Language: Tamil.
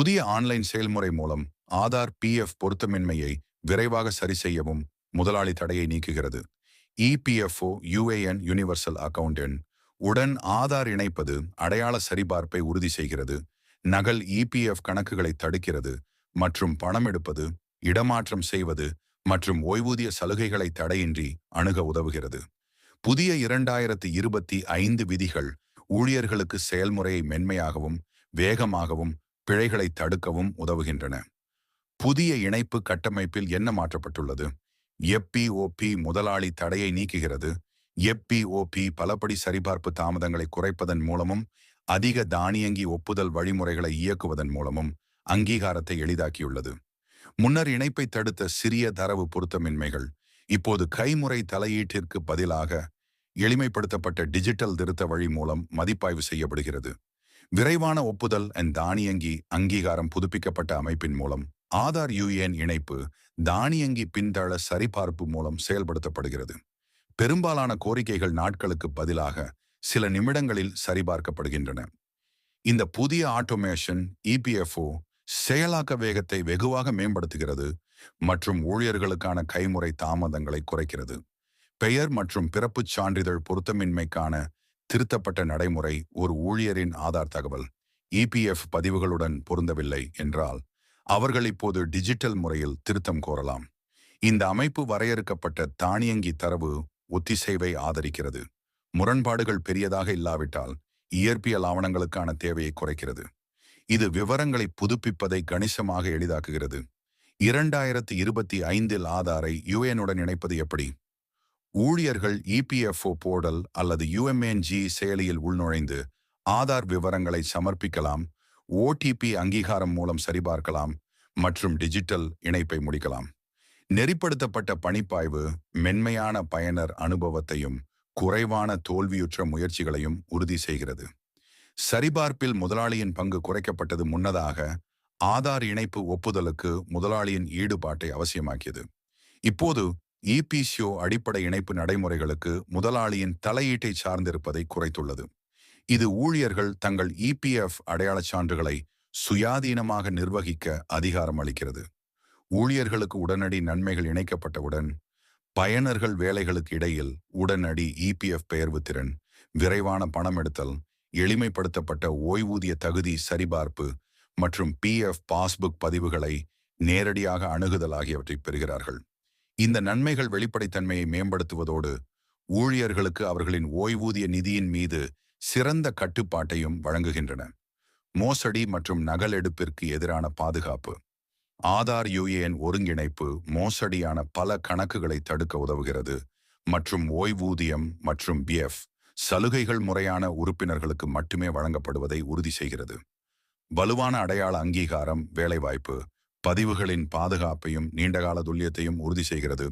புதிய ஆன்லைன் செயல்முறை மூலம் ஆதார் பிஎஃப் பொருத்தமின்மையை விரைவாக சரி செய்யவும் முதலாளி தடையை நீக்குகிறது. இபிஎஃப்ஓ யுஏஎன் யூனிவர்சல் அக்கவுண்ட் எண் உடன் ஆதார் இணைப்பது அடையாள சரிபார்ப்பை உறுதி செய்கிறது. நகல் இபிஎஃப் கணக்குகளை தடுக்கிறது மற்றும் பணம் எடுப்பது இடமாற்றம் செய்வது மற்றும் ஓய்வூதிய சலுகைகளை தடையின்றி அணுக உதவுகிறது. புதிய இரண்டாயிரத்து இருபத்தி ஐந்து விதிகள் ஊழியர்களுக்கு செயல்முறையை மென்மையாகவும் வேகமாகவும் பிழைகளை தடுக்கவும் உதவுகின்றன. புதிய இணைப்பு கட்டமைப்பில் என்ன மாற்றப்பட்டுள்ளது? எப்பிஓபி முதலாளி தடையை நீக்குகிறது. எப்பிஓபி பலபடி சரிபார்ப்பு தாமதங்களை குறைப்பதன் மூலமும் அதிக தானியங்கி ஒப்புதல் வழிமுறைகளை இயக்குவதன் மூலமும் அங்கீகாரத்தை எளிதாக்கியுள்ளது. முன்னர் இணைப்பை தடுத்த சிறிய தரவு பொருத்தமின்மைகள் இப்போது கைமுறை தலையீட்டிற்கு பதிலாக எளிமைப்படுத்தப்பட்ட டிஜிட்டல் திருத்த வழி மூலம் மதிப்பாய்வு செய்யப்படுகிறது. விரைவான ஒப்புதல் அண்ட் தானியங்கி அங்கீகாரம் புதுப்பிக்கப்பட்ட அமைப்பின் மூலம் ஆதார் யுஏஎன் இணைப்பு தானியங்கி பின்தள சரிபார்ப்பு மூலம் செயல்படுத்தப்படுகிறது. பெரும்பாலான கோரிக்கைகள் நாட்களுக்கு பதிலாக சில நிமிடங்களில் சரிபார்க்கப்படுகின்றன. இந்த புதிய ஆட்டோமேஷன் இபிஎஃப்ஓ செயலாக்க வேகத்தை வெகுவாக மேம்படுத்துகிறது மற்றும் ஊழியர்களுக்கான கைமுறை தாமதங்களை குறைக்கிறது. பெயர் மற்றும் பிறப்புச் சான்றிதழ் பொருத்தமின்மைக்கான திருத்தப்பட்ட நடைமுறை ஒரு ஊழியரின் ஆதார் தகவல். இபிஎஃப் பதிவுகளுடன் பொருந்தவில்லை என்றால் அவர்கள் இப்போது டிஜிட்டல் முறையில் திருத்தம் கோரலாம். இந்த அமைப்பு வரையறுக்கப்பட்ட தானியங்கி தரவு ஒத்திசைவை ஆதரிக்கிறது. முரண்பாடுகள் பெரியதாக இல்லாவிட்டால் இயற்பியல் ஆவணங்களுக்கான தேவையை குறைக்கிறது. இது விவரங்களை புதுப்பிப்பதை கணிசமாக எளிதாக்குகிறது. இரண்டாயிரத்தி இருபத்தி ஐந்தில் ஆதாரை யுஎனுடன் இணைப்பது எப்படி? ஊழியர்கள் இபிஎஃப்ஓ போர்டல் அல்லது யுஎம்என்ஜி செயலியில் உள்நுழைந்து ஆதார் விவரங்களை சமர்ப்பிக்கலாம் ஓடிபி அங்கீகாரம் மூலம் சரிபார்க்கலாம் மற்றும் டிஜிட்டல் இணைப்பை முடிக்கலாம். நெறிப்படுத்தப்பட்ட பணிப்பாய்வு மென்மையான பயனர் அனுபவத்தையும் குறைவான தோல்வியுற்ற முயற்சிகளையும் உறுதி செய்கிறது. சரிபார்ப்பில் முதலாளியின் பங்கு குறைக்கப்பட்டது முன்னதாக ஆதார் இணைப்பு ஒப்புதலுக்கு முதலாளியின் ஈடுபாட்டை அவசியமாக்கியது. இப்போது இபிசிஓ அடிப்படை இணைப்பு நடைமுறைகளுக்கு முதலாளியின் தலையீட்டை சார்ந்திருப்பதை குறைத்துள்ளது. இது ஊழியர்கள் தங்கள் இபிஎஃப் அடையாளச் சான்றுகளை சுயாதீனமாக நிர்வகிக்க அதிகாரம் அளிக்கிறது. ஊழியர்களுக்கு உடனடி நன்மைகள் இணைக்கப்பட்டவுடன் பயனர்கள் வேலைகளுக்கு இடையில் உடனடி இபிஎஃப் பெயர்வு திறன் விரைவான பணம் எடுத்தல் எளிமைப்படுத்தப்பட்ட ஓய்வூதிய தகுதி சரிபார்ப்பு மற்றும் பிஎஃப் பாஸ்புக் பதிவுகளை நேரடியாக அணுகுதல் ஆகியவற்றை பெறுகிறார்கள். இந்த நன்மைகள் வெளிப்படைத்தன்மையை மேம்படுத்துவதோடு ஊழியர்களுக்கு அவர்களின் ஓய்வூதிய நிதியின் மீது சிறந்த கட்டுப்பாட்டையும் வழங்குகின்றன. மோசடி மற்றும் நகல் எடுப்பிற்கு எதிரான பாதுகாப்பு. ஆதார் யுஏஎன் ஒருங்கிணைப்பு மோசடியான பல கணக்குகளை தடுக்க உதவுகிறது மற்றும் ஓய்வூதியம் மற்றும் பிஎஃப் சலுகைகள் முறையான உறுப்பினர்களுக்கு மட்டுமே வழங்கப்படுவதை உறுதி செய்கிறது. வலுவான அடையாள அங்கீகாரம் வேலைவாய்ப்பு பதிவுகளின் பாதுகாப்பையும் நீண்டகால துல்லியத்தையும் உறுதி செய்கிறது.